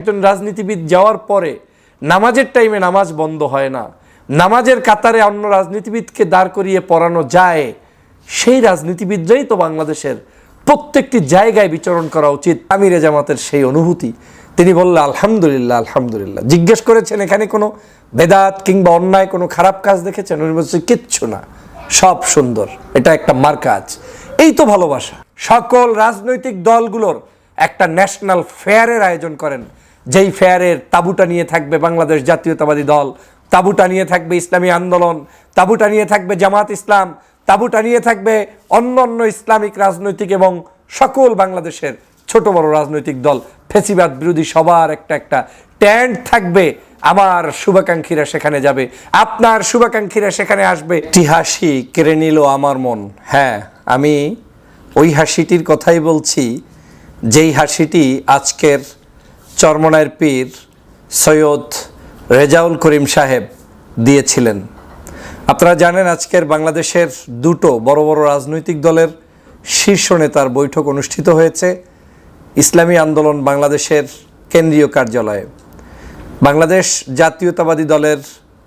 একজন রাজনীতিবিদ যাওয়ার পরে নামাজের টাইমে নামাজ বন্ধ হয় না। নামাজের কাতারে অন্য রাজনীতিবিদকে দাঁড় করিয়ে পড়ানো যায়। সেই রাজনীতিবিদরাই তো বাংলাদেশের প্রত্যেকটি জায়গায় বিচরণ করা উচিত। আমিরে জামাতের সেই অনুভূতি। তিনি বললেন আলহামদুলিল্লাহ আলহামদুলিল্লাহ। জিজ্ঞেস করেছেন, এখানে কোনো বেদাত কিংবা অন্যায় কোনো খারাপ কাজ দেখেছেন? উনি বলছে, কিচ্ছু না, সব সুন্দর। এটা একটা মার কাজ এই তো ভালোবাসা। সকল রাজনৈতিক দলগুলোর একটা ন্যাশনাল ফেয়ারের আয়োজন করেন। যেই ফেয়ারের তাবুটা নিয়ে থাকবে বাংলাদেশ জাতীয়তাবাদী দল, তাবুটা নিয়ে থাকবে ইসলামী আন্দোলন, তাবুটা নিয়ে থাকবে জামাত ইসলাম, তাবুটা নিয়ে থাকবে অন্য অন্য ইসলামিক রাজনৈতিক এবং সকল বাংলাদেশের ছোট বড় রাজনৈতিক দল। ফেসিবাদ বিরোধী সবার একটা একটা ট্যান্ট থাকবে। আমার শুভাকাঙ্ক্ষীরা সেখানে যাবে। আপনার শুভাকাঙ্ক্ষীরা সেখানে আসবে। একটি হাসি কেড়ে নিল আমার মন। হ্যাঁ আমি ওই হাসিটির কথাই বলছি। যেই হাসিটি আজকের চরমনায়ের পীর সৈয়দ রেজাউল করিম সাহেব দিয়েছিলেন। আপনারা জানেন আজকের বাংলাদেশের দুটো বড় বড় রাজনৈতিক দলের শীর্ষ নেতার বৈঠক অনুষ্ঠিত হয়েছে। ইসলামী আন্দোলন বাংলাদেশের কেন্দ্রীয় কার্যালয়ে। বাংলাদেশ জাতীয়তাবাদী দলের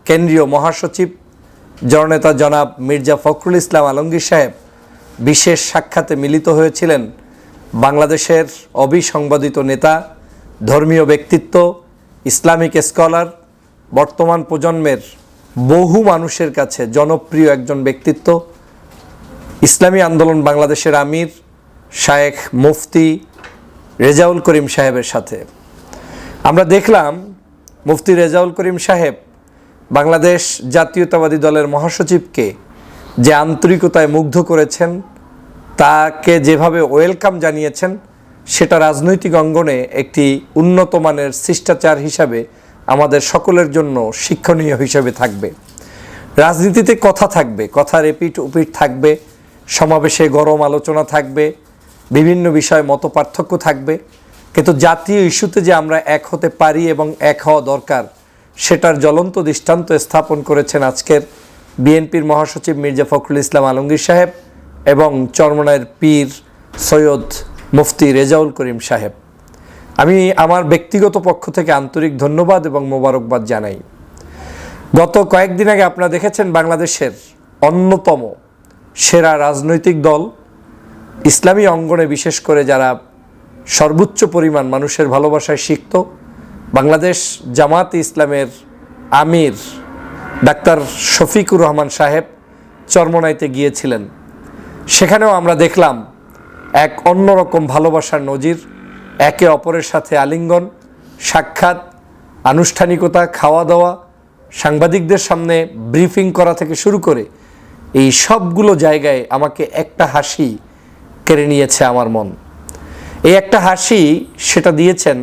কেন্দ্রীয় মহাসচিব, জননেতা জনাব মির্জা ফখরুল ইসলাম আলমগীর সাহেব বিশেষ সাক্ষাতে মিলিত হয়েছিলেন। বাংলাদেশের অবিসংবাদিত নেতা ধর্মীয় ব্যক্তিত্ব, ইসলামিক স্কলার, বর্তমান প্রজন্মের বহু মানুষের কাছে জনপ্রিয় একজন ব্যক্তিত্ব, ইসলামী আন্দোলন বাংলাদেশের আমির শায়েখ মুফতি রেজাউল করিম সাহেবের সাথে। আমরা দেখলাম মুফতি রেজাউল করিম সাহেব বাংলাদেশ জাতীয়তাবাদী দলের মহাসচিবকে যে আন্তরিকতায় মুগ্ধ করেছেন, তাকে যেভাবে ওয়েলকাম জানিয়েছেন সেটা রাজনৈতিক অঙ্গনে একটি উন্নত মানের শিষ্টাচার হিসাবে আমাদের সকলের জন্য শিক্ষণীয় হিসেবে থাকবে। রাজনীতিতে কথা থাকবে কথার এপিট উপিট থাকবে, সমাবেশে গরম আলোচনা থাকবে, বিভিন্ন বিষয়ে মত পার্থক্য থাকবে। কিন্তু জাতীয় ইস্যুতে যে আমরা এক হতে পারি এবং এক হওয়া দরকার, সেটার জ্বলন্ত দৃষ্টান্ত স্থাপন করেছেন আজকের বিএনপির মহাসচিব মির্জা ফখরুল ইসলাম আলমগীর সাহেব এবং চরমনায়ের পীর সৈয়দ মুফতি রেজাউল করিম সাহেব। আমি আমার ব্যক্তিগত পক্ষ থেকে আন্তরিক ধন্যবাদ এবং মোবারকবাদ জানাই। গত কয়েকদিন আগে আপনারা দেখেছেন বাংলাদেশের অন্যতম সেরা রাজনৈতিক দল, ইসলামী অঙ্গনে বিশেষ করে যারা সর্বোচ্চ পরিমাণ মানুষের ভালোবাসায় শিখত বাংলাদেশ জামাত ইসলামের আমির ডাক্তার শফিকুর রহমান সাহেব চরমনাইতে গিয়েছিলেন। সেখানেও আমরা দেখলাম এক অন্যরকম ভালোবাসার নজির, একে অপরের সাথে আলিঙ্গন, সাক্ষাৎ, আনুষ্ঠানিকতা খাওয়া দাওয়া সাংবাদিকদের সামনে ব্রিফিং করা থেকে শুরু করে এই সবগুলো জায়গায় আমাকে একটা হাসি কেড়ে নিয়েছে আমার মন। এই একটা হাসি সেটা দিয়েছেন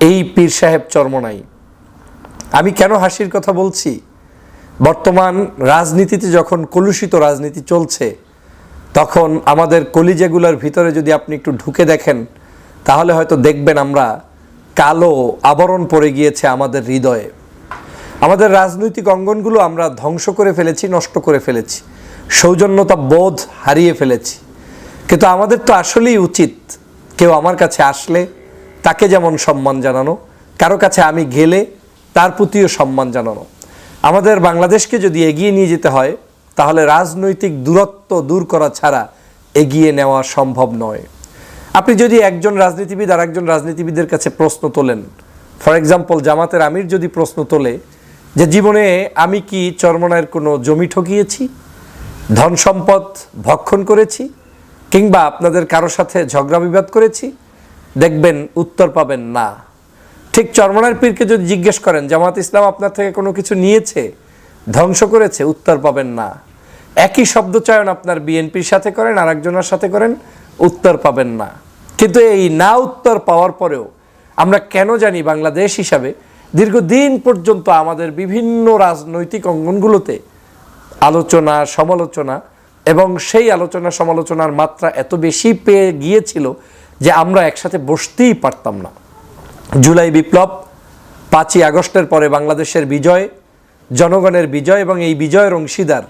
এই পীর সাহেব চরমনাই। আমি কেন হাসির কথা বলছি? বর্তমান রাজনীতিতে যখন কলুষিত রাজনীতি চলছে তখন আমাদের কলিজাগুলোর ভিতরে যদি আপনি একটু ঢুকে দেখেন, তাহলে হয়তো দেখবেন আমরা কালো আবরণ পড়ে গিয়েছে আমাদের হৃদয়ে। আমাদের রাজনৈতিক অঙ্গনগুলো আমরা ধ্বংস করে ফেলেছি, নষ্ট করে ফেলেছি। সৌজন্যতা বোধ হারিয়ে ফেলেছি। কিন্তু আমাদের তো আসলেই উচিত কেউ আমার কাছে আসলে তাকে যেমন সম্মান জানানো, কারও কাছে আমি গেলে তার প্রতিও সম্মান জানানো। আমাদের বাংলাদেশকে যদি এগিয়ে নিয়ে যেতে হয় তাহলে রাজনৈতিক দূরত্ব দূর করা ছাড়া এগিয়ে নেওয়া সম্ভব নয়। আপনি যদি একজন রাজনীতিবিদ আর একজন রাজনীতিবিদের কাছে প্রশ্ন তোলেন, ফর এক্সাম্পল জামাতের আমির যদি প্রশ্ন তোলে যে, জীবনে আমি কি চরমনায়ের কোনো জমি ঠকিয়েছি? ধন সম্পদ ভক্ষণ করেছি? কিংবা আপনাদের কারও সাথে ঝগড়া বিবাদ করেছি? দেখবেন উত্তর পাবেন না। ঠিক চরমনার পীরকে যদি জিজ্ঞেস করেন, জামাত ইসলাম আপনার থেকে কোনো কিছু নিয়েছে? ধ্বংস করেছে? উত্তর পাবেন না। একই শব্দ চয়ন আপনার বিএনপির সাথে করেন আর একজনের সাথে করেন, উত্তর পাবেন না। কিন্তু এই না উত্তর পাওয়ার পরেও আমরা কেন জানি বাংলাদেশ হিসাবে দীর্ঘদিন পর্যন্ত আমাদের বিভিন্ন রাজনৈতিক অঙ্গনগুলোতে আলোচনা, সমালোচনা এবং সেই আলোচনা, সমালোচনার মাত্রা এত বেশি পেয়ে গিয়েছিল যে আমরা একসাথে বসতেই পারতাম না। জুলাই বিপ্লব, পাঁচই আগস্টের পরে বাংলাদেশের বিজয়, জনগণের বিজয় এবং এই বিজয়ের অংশীদার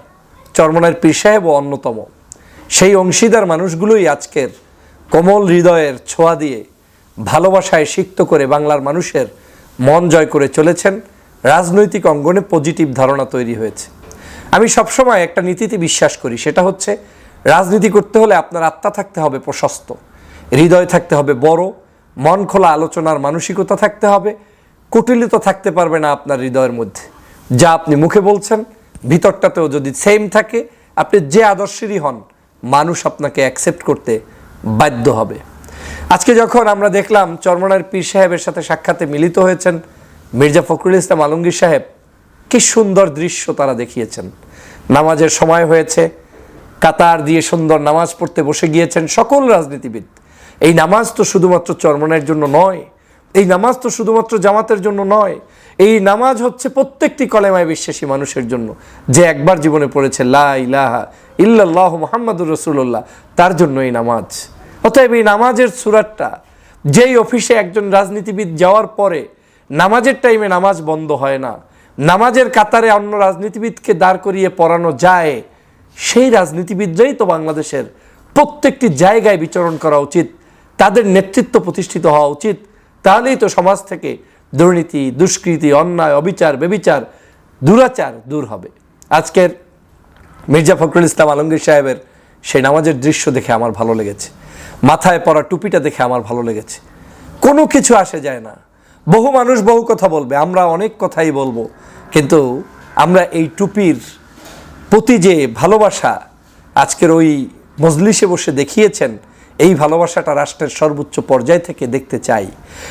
চরমনের পীর সাহেবও অন্যতম। সেই অংশীদার মানুষগুলোই আজকের কোমল হৃদয়ের ছোঁয়া দিয়ে ভালোবাসায় সিক্ত করে বাংলার মানুষের মন জয় করে চলেছেন। রাজনৈতিক অঙ্গনে পজিটিভ ধারণা তৈরি হয়েছে। আমি সবসময় একটা নীতিতে বিশ্বাস করি, সেটা হচ্ছে রাজনীতি করতে হলে আপনার আত্মা থাকতে হবে প্রশস্ত। হৃদয় থাকতে হবে বড়, মন খোলা আলোচনার মানসিকতা থাকতে হবে, কুটিলিত থাকতে পারবে না আপনার হৃদয়ের মধ্যে। যা আপনি মুখে বলছেন ভিতরটাতেও যদি সেম থাকে, আপনি যে আদর্শেরই হন, মানুষ আপনাকে অ্যাকসেপ্ট করতে বাধ্য হবে। আজকে যখন আমরা দেখলাম চরমনার পীর সাহেবের সাথে সাক্ষাতে মিলিত হয়েছেন মির্জা ফখরুল ইসলাম আলমগীর সাহেব, কি সুন্দর দৃশ্য তারা দেখিয়েছেন। নামাজের সময় হয়েছে, কাতার দিয়ে সুন্দর নামাজ পড়তে বসে গিয়েছেন সকল রাজনীতিবিদ। এই নামাজ তো শুধুমাত্র চরমনের জন্য নয় এই নামাজ তো শুধুমাত্র জামাতের জন্য নয়, এই নামাজ হচ্ছে প্রত্যেকটি কলেমায় বিশ্বাসী মানুষের জন্য। যে একবার জীবনে পড়েছে, লা ইল্লাল্লাহ মোহাম্মদুর রসুল্লাহ তার জন্য এই নামাজ। অতএব এই নামাজের সুরাটটা যেই অফিসে একজন রাজনীতিবিদ যাওয়ার পরে, নামাজের টাইমে নামাজ বন্ধ হয় না, নামাজের কাতারে অন্য রাজনীতিবিদকে দাঁড় করিয়ে পড়ানো যায়, সেই রাজনীতিবিদরাই তো বাংলাদেশের প্রত্যেকটি জায়গায় বিচরণ করা উচিত, তাদের নেতৃত্ব প্রতিষ্ঠিত হওয়া উচিত তাহলেই তো সমাজ থেকে দুর্নীতি, দুষ্কৃতি, অন্যায়, অবিচার, বেবিচার, দুরাচার দূর হবে। আজকের মির্জা ফখরুল ইসলাম আলমগীর সাহেবের সেই নামাজের দৃশ্য দেখে আমার ভালো লেগেছে। মাথায় পরা টুপিটা দেখে আমার ভালো লেগেছে। কোনো কিছু আসে যায় না। বহু মানুষ বহু কথা বলবে, আমরা অনেক কথাই বলব, কিন্তু আমরা এই টুপির প্রতি যে ভালোবাসা আজকের ওই মজলিসে বসে দেখিয়েছেন এই ভালোবাসাটা রাষ্ট্রের সর্বোচ্চ পর্যায় থেকে দেখতে চাই।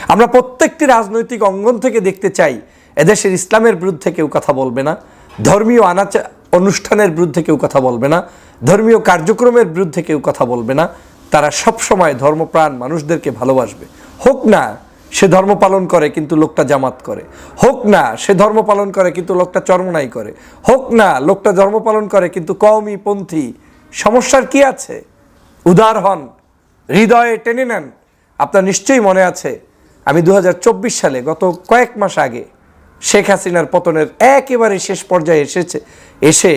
আমরা প্রত্যেকটি রাজনৈতিক অঙ্গন থেকে দেখতে চাই। এদেশের ইসলামের বিরুদ্ধে কেউ কথা বলবে না। ধর্মীয় আনাচা অনুষ্ঠানের বিরুদ্ধে কেউ কথা বলবে না। ধর্মীয় কার্যক্রমের বিরুদ্ধে কেউ কথা বলবে না। তারা সব সময় ধর্মপ্রাণ মানুষদেরকে ভালোবাসবে। হোক না সে ধর্ম পালন করে কিন্তু লোকটা জামাত করে। হোক না সে ধর্ম পালন করে কিন্তু লোকটা চরমনাই করে। হোক না লোকটা ধর্ম পালন করে কিন্তু কওমি পন্থী। সমস্যার কি আছে? উদার হন। হৃদয়ে টেনে নেন। আপনার নিশ্চয়ই মনে আছে, আমি দু হাজার চব্বিশ সালে গত কয়েক মাস আগে শেখ হাসিনার পতনের একেবারে শেষ পর্যায়ে এসেছে, এসে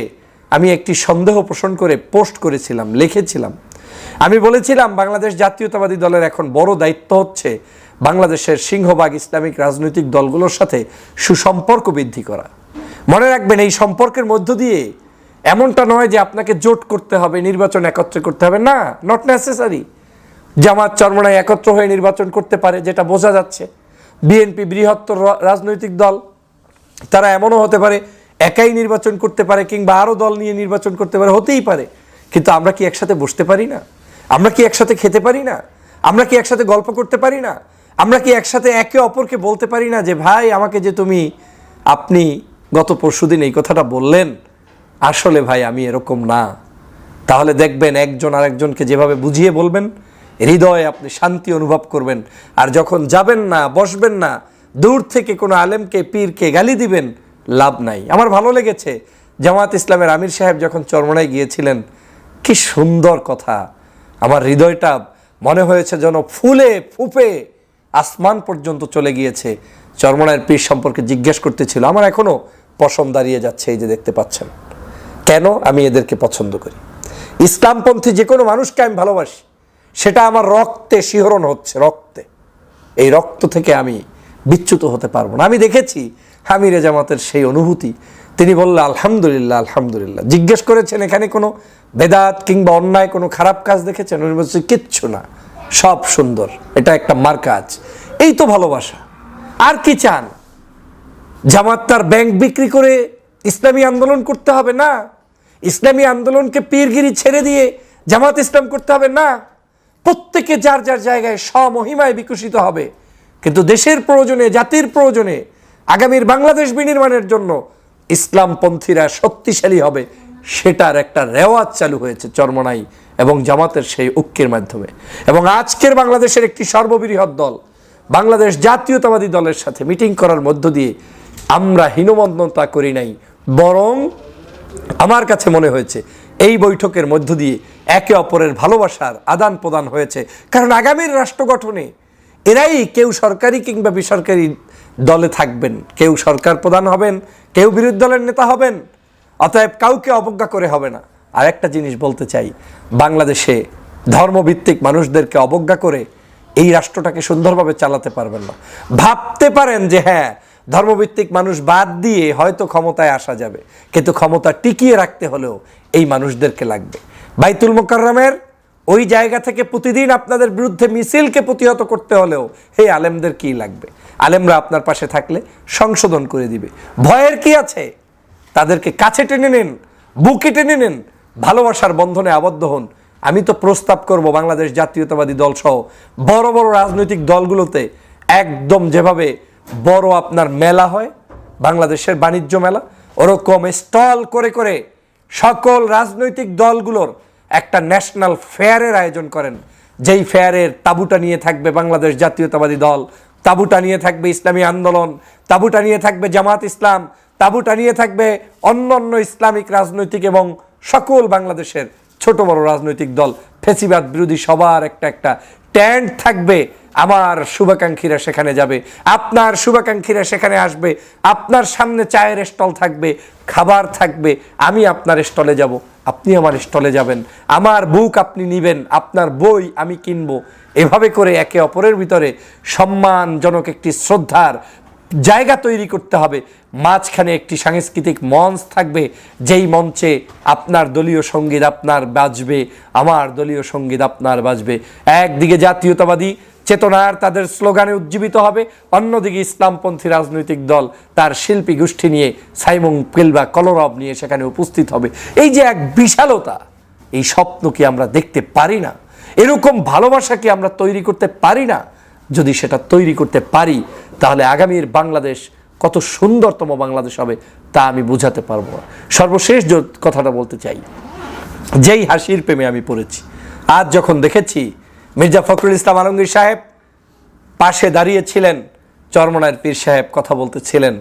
আমি একটি সন্দেহ পোষণ করে পোস্ট করেছিলাম, লিখেছিলাম। আমি বলেছিলাম, বাংলাদেশ জাতীয়তাবাদী দলের এখন বড় দায়িত্ব হচ্ছে বাংলাদেশের সিংহভাগ ইসলামিক রাজনৈতিক দলগুলোর সাথে সুসম্পর্ক বৃদ্ধি করা। মনে রাখবেন, এই সম্পর্কের মধ্য দিয়ে এমনটা নয় যে আপনাকে জোট করতে হবে, নির্বাচন একত্রে করতে হবে। না নট নেসেসারি জামাত চরমনায় একত্র হয়ে নির্বাচন করতে পারে, যেটা বোঝা যাচ্ছে। বিএনপি বৃহত্তর রাজনৈতিক দল, তারা এমনও হতে পারে, একাই নির্বাচন করতে পারে কিংবা আরও দল নিয়ে নির্বাচন করতে পারে, হতেই পারে। কিন্তু আমরা কি একসাথে বসতে পারি না? আমরা কি একসাথে খেতে পারি না? আমরা কি একসাথে গল্প করতে পারি না? আমরা কি একসাথে একে অপরকে বলতে পারি না যে, ভাই, আমাকে যে তুমি, আপনি গত পরশুদিন এই কথাটা বললেন, আসলে ভাই আমি এরকম না। তাহলে দেখবেন একজন আরেকজনকে যেভাবে বুঝিয়ে বলবেন হৃদয়ে আপনি শান্তি অনুভব করবেন। আর যখন যাবেন না, বসবেন না, দূর থেকে কোনো আলেমকে, পীরকে গালি দিবেন, লাভ নাই। আমার ভালো লেগেছে জামাত ইসলামের আমির সাহেব যখন চরমনায় গিয়েছিলেন, কি সুন্দর কথা। আমার হৃদয়টা মনে হয়েছে যেন ফুলে, ফুপে আসমান পর্যন্ত চলে গিয়েছে। চরমনায়ের পীর সম্পর্কে জিজ্ঞেস করতেছিল, আমার এখনও পশম দাঁড়িয়ে যাচ্ছে, এই যে দেখতে পাচ্ছেন। কেন আমি এদেরকে পছন্দ করি? ইসলামপন্থী যে কোনো মানুষকে আমি ভালোবাসি। সেটা আমার রক্তে শিহরণ হচ্ছে, রক্তে। এই রক্ত থেকে আমি বিচ্যুত হতে পারব না। আমি দেখেছি হামিরে জামাতের সেই অনুভূতি। তিনি বললেন আলহামদুলিল্লাহ আলহামদুলিল্লাহ। জিজ্ঞেস করেছেন, এখানে কোনো বেদাত কিংবা অন্যায় কোনো খারাপ কাজ দেখেছেন? উনি বলছে, কিচ্ছু না, সব সুন্দর। এটা একটা মার কাজ এই তো ভালোবাসা। আর কি চান? জামাত তার ব্যাংক বিক্রি করে ইসলামী আন্দোলন করতে হবে না? ইসলামী আন্দোলনকে পীরগিরি ছেড়ে দিয়ে জামাত ইসলাম করতে হবে না? প্রত্যেকে যার যার জায়গায় স্বমহিমায় বিকশিত হবে। কিন্তু দেশের প্রয়োজনে, জাতির প্রয়োজনে, আগামীর বাংলাদেশ বিনির্মাণের জন্য ইসলামপন্থীরা শক্তিশালী হবে। সেটার একটা রেওয়াজ চালু হয়েছে চরমনাই এবং জামাতের সেই ঐক্যের মাধ্যমে। এবং আজকের বাংলাদেশের একটি সর্ববৃহৎ দল, বাংলাদেশ জাতীয়তাবাদী দলের সাথে মিটিং করার মধ্য দিয়ে আমরা হীনমন্যতা করি নাই। বরং আমার কাছে মনে হয়েছে এই বৈঠকের মধ্য দিয়ে একে অপরের ভালোবাসার আদান প্রদান হয়েছে। কারণ আগামীর রাষ্ট্র গঠনে এরাই কেউ সরকারি কিংবা বেসরকারি দলে থাকবেন। কেউ সরকার প্রধান হবেন, কেউ বিরোধী দলের নেতা হবেন, অতএব কাউকে অবজ্ঞা করে হবে না। আর একটা জিনিস বলতে চাই, বাংলাদেশে ধর্মভিত্তিক মানুষদেরকে অবজ্ঞা করে এই রাষ্ট্রটাকে সুন্দরভাবে চালাতে পারবেন না। ভাবতে পারেন যে হ্যাঁ ধর্মভিত্তিক মানুষ বাদ দিয়ে হয়তো ক্ষমতায় আসা যাবে। কিন্তু ক্ষমতা টিকিয়ে রাখতে হলেও এই মানুষদেরকে লাগবে। বাইতুল মোকাররমের ওই জায়গা থেকে প্রতিদিন আপনাদের বিরুদ্ধে মিছিলকে প্রতিহত করতে হলেও হে আলেমদের কি লাগবে? আলেমরা আপনার পাশে থাকলে সংশোধন করে দিবে। ভয়ের কি আছে? তাদেরকে কাছে টেনে নিন, বুকে টেনে নিন, ভালোবাসার বন্ধনে আবদ্ধ হন। আমি তো প্রস্তাব করব বাংলাদেশ জাতীয়তাবাদী দলসহ বড় বড় রাজনৈতিক দলগুলোতে একদম যেভাবে বড় আপনার মেলা হয়, বাংলাদেশের বাণিজ্য মেলা। ওরকম স্টল করে করে সকল রাজনৈতিক দলগুলোর একটা ন্যাশনাল ফেয়ারের আয়োজন করেন। যেই ফেয়ারের তাবুটা নিয়ে থাকবে বাংলাদেশ জাতীয়তাবাদী দল, তাবুটা নিয়ে থাকবে ইসলামী আন্দোলন, তাবুটা নিয়ে থাকবে জামাত ইসলাম, তাবুটা নিয়ে থাকবে অন্য অন্য ইসলামিক রাজনৈতিক এবং সকল বাংলাদেশের ছোট বড় রাজনৈতিক দল। ফেসিবাদ বিরোধী সবার একটা একটা ট্যান্ট থাকবে। আমার শুভাকাঙ্ক্ষীরা সেখানে যাবে। আপনার শুভাকাঙ্ক্ষীরা সেখানে আসবে। আপনার সামনে চায়ের স্টল থাকবে, খাবার থাকবে। আমি আপনার স্টলে যাব। আপনি আমার স্টলে যাবেন। আমার বুক আপনি নিবেন। আপনার বই আমি কিনবো। এভাবে করে একে অপরের ভিতরে সম্মানজনক একটি শ্রদ্ধার জায়গা তৈরি করতে হবে। মাঝখানে একটি সাংস্কৃতিক মঞ্চ থাকবে, যেই মঞ্চে আপনার দলীয় সংগীত আপনার বাজবে, আমার দলীয় সংগীত আপনার বাজবে। একদিকে জাতীয়তাবাদী চেতনার তাদের স্লোগানে উজ্জীবিত হবে, অন্যদিকে ইসলামপন্থী রাজনৈতিক দল তার শিল্পী গোষ্ঠী নিয়ে সাইমং কিলবা কলরব নিয়ে সেখানে উপস্থিত হবে। এই যে এক বিশালতা, এই স্বপ্ন কি আমরা দেখতে পারি না? এরকম ভালোবাসা কি আমরা তৈরি করতে পারি না? যদি সেটা তৈরি করতে পারি তাহলে আগামীর বাংলাদেশ কত সুন্দরতম বাংলাদেশ হবে তা আমি বোঝাতে পারব না। সর্বশেষ কথাটা বলতে চাই, যেই হাসির প্রেমে আমি পড়েছি, আজ যখন দেখেছি মির্জা ফখরুল ইসলাম আলমগীর সাহেব পাশে দাঁড়িয়েছিলেন, চরমনায়ের পীর সাহেব কথা বলতেছিলেন,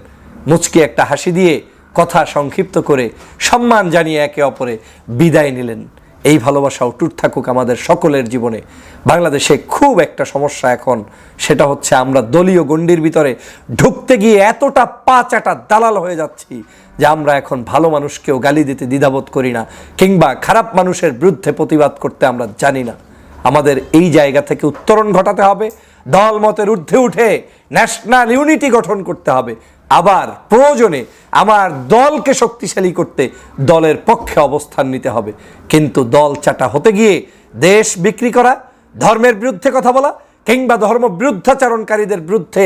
মুচকি একটা হাসি দিয়ে কথা সংক্ষিপ্ত করে সম্মান জানিয়ে একে অপরে বিদায় নিলেন। এই ভালোবাসা অটুট থাকুক আমাদের সকলের জীবনে। বাংলাদেশে খুব একটা সমস্যা এখন, সেটা হচ্ছে আমরা দলীয় গণ্ডির ভিতরে ঢুকতে গিয়ে এতটা পা চাটা দালাল হয়ে যাচ্ছি যে আমরা এখন ভালো মানুষকেও গালি দিতে দ্বিধাবোধ করি না, কিংবা খারাপ মানুষের বিরুদ্ধে প্রতিবাদ করতে আমরা জানি না। আমাদের এই জায়গা থেকে উত্তরণ ঘটাতে হবে, দল মতের ঊর্ধ্বে উঠে ন্যাশনাল ইউনিটি গঠন করতে হবে। আবার প্রয়োজনে আমার দলকে শক্তিশালী করতে দলের পক্ষে অবস্থান নিতে হবে। কিন্তু দল চাটা হতে গিয়ে দেশ বিক্রি করা, ধর্মের বিরুদ্ধে কথা বলা কিংবা ধর্ম বিরুদ্ধাচারণকারীদের বিরুদ্ধে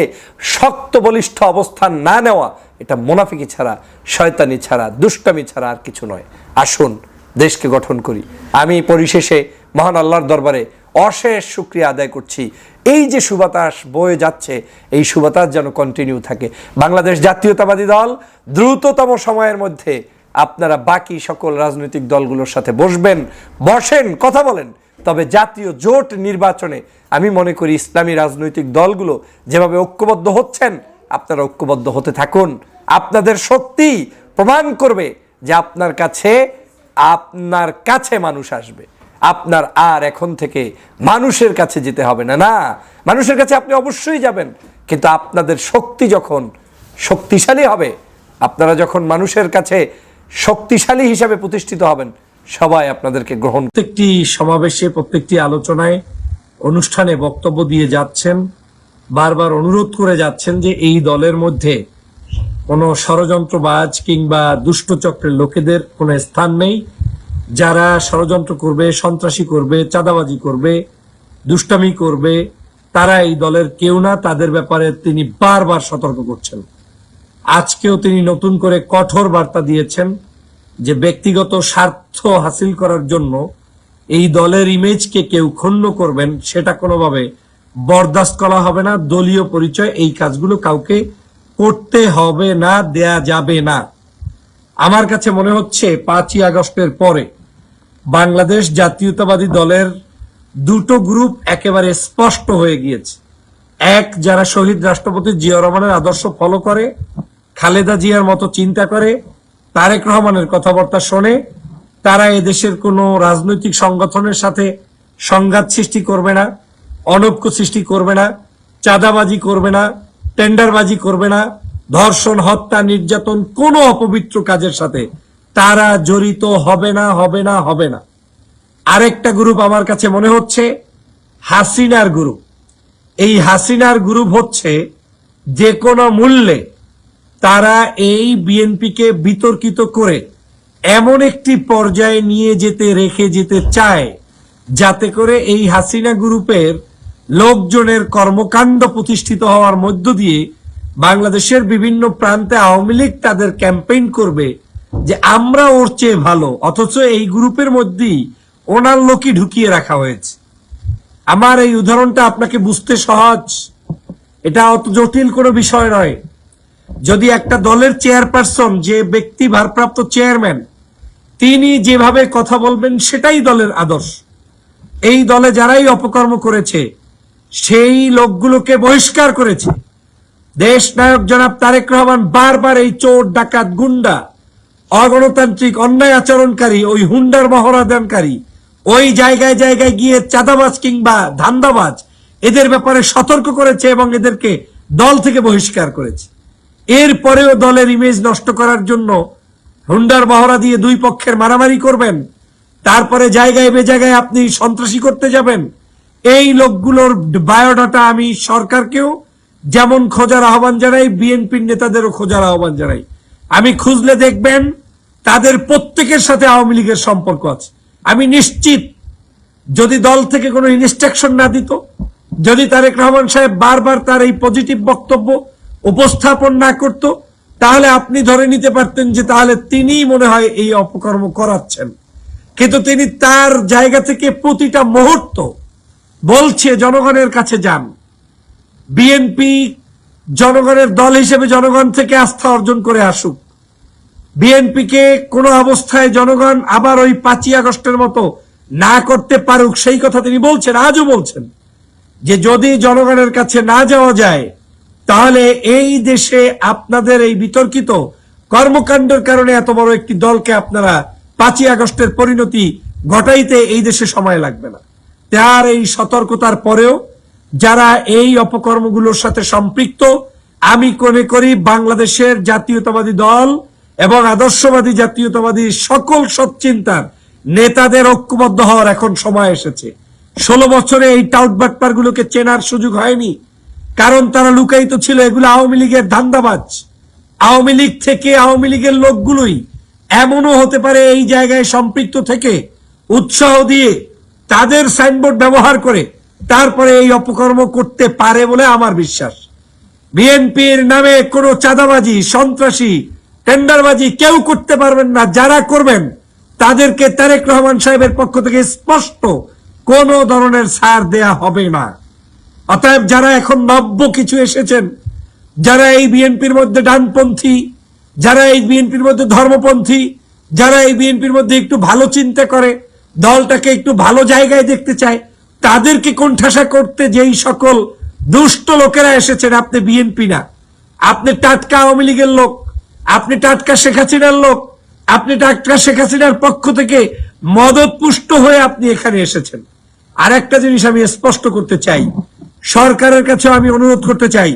শক্ত, বলিষ্ঠ অবস্থান না নেওয়া, এটা মোনাফিকি ছাড়া, শয়তানি ছাড়া, দুষ্টামি ছাড়া আর কিছু নয়। আসুন দেশকে গঠন করি। আমি পরিশেষে মহান আল্লাহর দরবারে অশেষ শুক্রিয়া আদায় করছি। এই যে সুবাতাস বয়ে যাচ্ছে, এই সুবাতাস যেন কন্টিনিউ থাকে। বাংলাদেশ জাতীয়তাবাদী দল, দ্রুততম সময়ের মধ্যে আপনারা বাকি সকল রাজনৈতিক দলগুলোর সাথে বসবেন, বসেন, কথা বলেন। তবে জাতীয় জোট নির্বাচনে আমি মনে করি ইসলামী রাজনৈতিক দলগুলো যেভাবে ঐক্যবদ্ধ হচ্ছেন, আপনারা ঐক্যবদ্ধ হতে থাকুন। আপনাদের শক্তি প্রমাণ করবে যে আপনার কাছে আপনার কাছে মানুষ আসবে। আপনার আর এখন থেকে মানুষের কাছে যেতে হবে না না। মানুষের কাছে আপনি অবশ্যই যাবেন, কিন্তু আপনাদের শক্তি যখন শক্তিশালী হবে, আপনারা যখন মানুষের কাছে শক্তিশালী হিসাবে প্রতিষ্ঠিত হবেন, সবাই আপনাদেরকে গ্রহণ প্রত্যেকটি সমাবেশে, প্রত্যেকটি আলোচনায়, অনুষ্ঠানে বক্তব্য দিয়ে যাচ্ছেন, বারবার অনুরোধ করে যাচ্ছেন যে এই দলের মধ্যে কোনো ষড়যন্ত্রবাজ কিংবা দুষ্টচক্রের লোকেদের কোনো স্থান নেই। যারা ষড়যন্ত্র করবে, সন্ত্রাসী করবে, চাঁদাবাজি করবে, দুষ্টামি করবে, তারা এই দলের কেউ না, তাদের ব্যাপারে তিনি বারবার সতর্ক করছেন। আজকেও তিনি নতুন করে কঠোর বার্তা দিয়েছেন যে ব্যক্তিগত স্বার্থ হাসিল করার জন্য এই দলের ইমেজকে কেউ ক্ষুণ্ণ করবেন, সেটা কোনোভাবে বরদাস্ত করা হবে না। দলীয় পরিচয়, এই কাজগুলো কাউকে করতে হবে না, দেয়া যাবে না। আমার কাছে মনে হচ্ছে পাঁচই আগস্টের পরে বাংলাদেশ জাতীয়তাবাদী দলের দুটো গ্রুপ একেবারে স্পষ্ট হয়ে গিয়েছে। এক, যারা শহীদ রাষ্ট্রপতি জিয়া রহমানের আদর্শ ফলো করে, খালেদা জিয়ার মতো চিন্তা করে, তারেক রহমানের কথাবার্তা শোনে, তারা এদেশের কোনো রাজনৈতিক সংগঠনের সাথে সংঘাত সৃষ্টি করবে না, অনৈক্য সৃষ্টি করবে না, চাঁদাবাজি করবে না, টেন্ডারবাজি করবে না, ধর্ষণ, হত্যা, নির্যাতন, কোনো অপবিত্র কাজের সাথে তারা জড়িত হবে না হবে না হবে না। আরেকটা গ্রুপ আমার কাছে মনে হচ্ছে, হাসিনার গ্রুপ। এই হাসিনার গ্রুপ হচ্ছে, যে কোনো মূল্যে তারা এই বিএনপিকে বিতর্কিত করে এমন একটি পর্যায়ে নিয়ে যেতে, রেখে যেতে চায়, যাতে করে এই হাসিনা গ্রুপের লোকজনের কর্মকাণ্ড প্রতিষ্ঠিত হওয়ার মধ্য দিয়ে বাংলাদেশের বিভিন্ন প্রান্তে আওয়ামী লীগ তাদের ক্যাম্পেইন করবে যে আমরা ওর চেয়ে ভালো, অথচ এই গ্রুপের মধ্যেই ওনার লোকই ঢুকিয়ে রাখা হয়েছে। আমার এই উদাহরণটা আপনাকে বুঝতে সহজ। এটা অত জটিল কোনো বিষয় নয়। যদি একটা দলের চেয়ারপারসন, যে ব্যক্তি ভারপ্রাপ্ত চেয়ারম্যান, তিনি যেভাবে কথা বলবেন, সেটাই দলের আদর্শ। এই দলে যারাই অপকর্ম করেছে, সেই লোকগুলোকে বহিষ্কার করেছে। দেশ নায়ক জনাব তারেক রহমান বারবার এই চোর, ডাকাত, গুন্ডা অগণতান্ত্রিক অন্যায় আচরণকারী, ওই হুন্ডার মহড়া দানকারী ওই জায়গায় জায়গায় গিয়ে চাঁদাবাজ কিংবা ধান্দাবাজ, এদের ব্যাপারে সতর্ক করেছে এবং এদেরকে দল থেকে বহিষ্কার করেছে। এরপরেও দলের ইমেজ নষ্ট করার জন্য হুন্ডার মহড়া দিয়ে দুই পক্ষের মারামারি করবেন। তারপরে জায়গায় বে জায়গায় আপনি সন্ত্রাসী করতে যাবেন। এই লোকগুলোর বায়োডাটা আমি সরকারকেও যেমন খোঁজার আহ্বান জানাই, বিএনপির নেতাদেরও খোঁজার আহ্বান জানাই। আমি খুঁজলে দেখবেন তাদের প্রত্যেকের সাথে আওয়ামী লীগের সম্পর্ক আছে। আমি নিশ্চিত যদি দল থেকে কোনো ইনস্ট্রাকশন না দিত, যদি তারেক রহমান সাহেব বারবার তার এই পজিটিভ বক্তব্য উপস্থাপন না করত, তাহলে আপনি ধরে নিতে পারতেন যে তাহলে তিনিই মনে হয় এই অপকর্ম করাচ্ছেন। কিন্তু তিনি তার জায়গা থেকে প্রতিটা মুহূর্ত বলছে, জনগণের কাছে যান। বিএনপি জনগণের দল হিসেবে জনগণ থেকে আস্থা অর্জন করে আসুক। বিএনপিকে কোনো অবস্থায় জনগণ আবার ওই পাঁচই আগস্টের মতো না করতে পারুক, সেই কথা তিনি বলছেন, আজও বলছেন, যে যদি জনগণের কাছে না যাওয়া যায়, তাহলে এই দেশে আপনাদের এই বিতর্কিত কর্মকাণ্ডের কারণে এত বড় একটি দলকে আপনারা পাঁচই আগস্টের পরিণতি ঘটাইতে এই দেশে সময় লাগবে না। তার এই সতর্কতার পরেও যারা এই অপকর্মগুলোর সাথে সম্পৃক্ত, আমি মনে করি বাংলাদেশের জাতীয়তাবাদী দল এবং আদর্শবাদী, জাতীয়তাবাদী সকল সচ্চিন্তার নেতাদের ঐক্যবদ্ধ হওয়ার এখন সময় এসেছে। ষোলো বছরে এই টাউটবাটপার গুলোকে চেনার সুযোগ হয়নি, কারণ তারা লুকায়িত ছিল এগুলো আওয়ামী লীগের ধান্দাবাজ। আওয়ামী লীগ থেকে আওয়ামী লীগের লোকগুলোই এমনও হতে পারে এই জায়গায় সম্পৃক্ত থেকে উৎসাহ দিয়ে তাদের সাইনবোর্ড ব্যবহার করে তারপরে এই অপকর্ম করতে পারে বলে আমার বিশ্বাস। বিএনপির নামে কোনো চাঁদাবাজি, সন্ত্রাসী টেন্ডারবাজি কেউ করতে পারবেন না, যারা করবেন, তাদেরকে তারেক রহমান সাহেবের পক্ষ থেকে স্পষ্ট কোন ধরনের সার দেয়া হবে না। অতএব যারা এখন নব্য কিছু এসেছেন, যারা এই বিএনপির মধ্যে ডানপন্থী, যারা এই বিএনপির মধ্যে ধর্মপন্থী, যারা এই বিএনপির মধ্যে একটু ভালো চিন্তা করে, দলটাকে একটু ভালো জায়গায় দেখতে চায়, তাদেরকে কোণঠাসা করতে যেই সকল দুষ্ট লোকেরা এসেছেন, আপনি বিএনপি না। আপনি টাটকা আওয়ামী লীগের লোক আপনি টাটকা শেখ হাসিনার লোক, আপনি টাটকা শেখ হাসিনার পক্ষ থেকে মদত পুষ্ট হয়ে আপনি এখানে এসেছেন। আর একটা জিনিস আমি স্পষ্ট করতে চাই, সরকারের কাছে আমি অনুরোধ করতে চাই,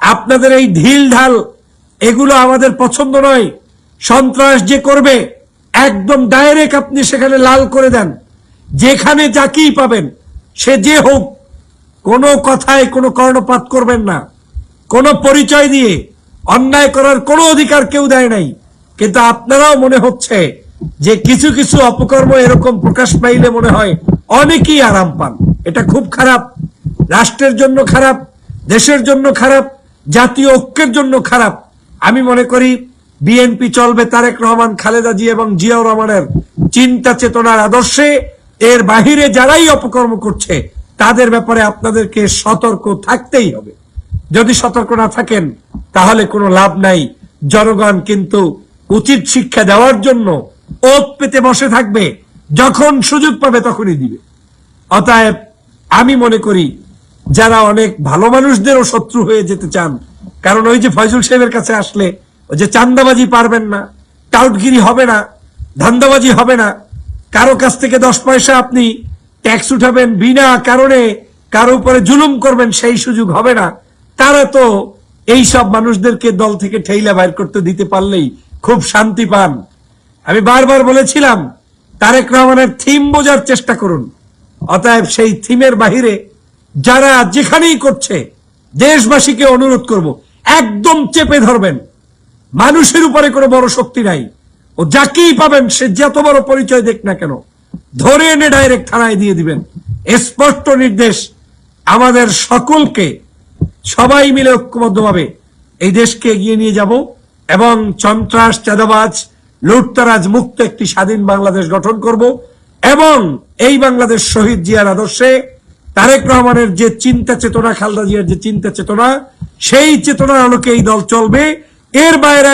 আপনাদের এই ঢিল ঢাল, এগুলো আমাদের পছন্দ নয়, সন্ত্রাস যে করবে, একদম ডাইরেক্ট আপনি সেখানে লাল করে দেন। যেখানে যাকেই পাবেন, সে যে হোক, কোনো কথায় কোনো কর্ণপাত করবেন না। কোনো পরিচয় দিয়ে অন্যায় করার কোনো অধিকার কেউ দেয় নাই। কিন্তু আপনারাও মনে হচ্ছে যে কিছু কিছু অপকর্ম এরকম প্রকাশ পাইলে মনে হয় অনেকেই আরাম পান। এটা খুব খারাপ। রাষ্ট্রের জন্য খারাপ, দেশের জন্য খারাপ, জাতীয় ঐক্যের জন্য খারাপ। আমি মনে করি বিএনপি চলবে তারেক রহমান, খালেদা জি এবং জিয়াউর রহমানের চিন্তা চেতনার আদর্শে। এর বাহিরে যারাই অপকর্ম করছে, তাদের ব্যাপারে আপনাদেরকে সতর্ক থাকতেই হবে। যদি সতর্ক না থাকেন, তাহলে কোনো লাভ নাই। জনগণ কিন্তু উচিত শিক্ষা দেওয়ার জন্য ওত পেতে বসে থাকবে। যখন সুযোগ পাবে তখনই দিবে। অতএব আমি মনে করি, যারা অনেক ভালো মানুষদেরও শত্রু হয়ে যেতে চান, কারণ ওই যে ফয়জুল সাহেবের কাছে আসলে, ওই যে চান্দাবাজি পারবেন না, টাউটগিরি হবে না, ধান্দাবাজি হবে না, কারও কাছ থেকে দশ পয়সা আপনি ট্যাক্স উঠাবেন বিনা কারণে, কারও উপরে জুলুম করবেন, সেই সুযোগ হবে না। তারা তো এই সব মানুষদেরকে দল থেকে ঠেইলা বাইর করতে দিতে পারলেই খুব শান্তি পান। আমি বারবার বলেছিলাম, তারেক রহমানের থিম বোঝার চেষ্টা করুন। অতএব সেই থিমের বাহিরে যারা যেখানেই করছে, দেশবাসীকে অনুরোধ করব, একদম চেপে ধরবেন। মানুষের উপরে কোনো বড় শক্তি নাই। ও যাকেই পাবেন, সে যত বড় পরিচয় দেখ না কেন, ধরে এনে ডাইরেক্ট থানায় দিয়ে দিবেন। স্পষ্ট নির্দেশ আমাদের সকলকে সবাই মিলে ঐক্যবদ্ধভাবে এই দেশকে এগিয়ে নিয়ে যাব এবং সন্ত্রাস, চাঁদাবাজ, লুটতারাজ মুক্ত একটি স্বাধীন বাংলাদেশ গঠন করব এবং এই বাংলাদেশ শহীদ জিয়ার আদর্শে তারেক রহমানের যে চিন্তা চেতনা, খালদা জিয়ার যে চিন্তা চেতনা, সেই চেতনার আলোকে এই দল চলবে। এর বাইরে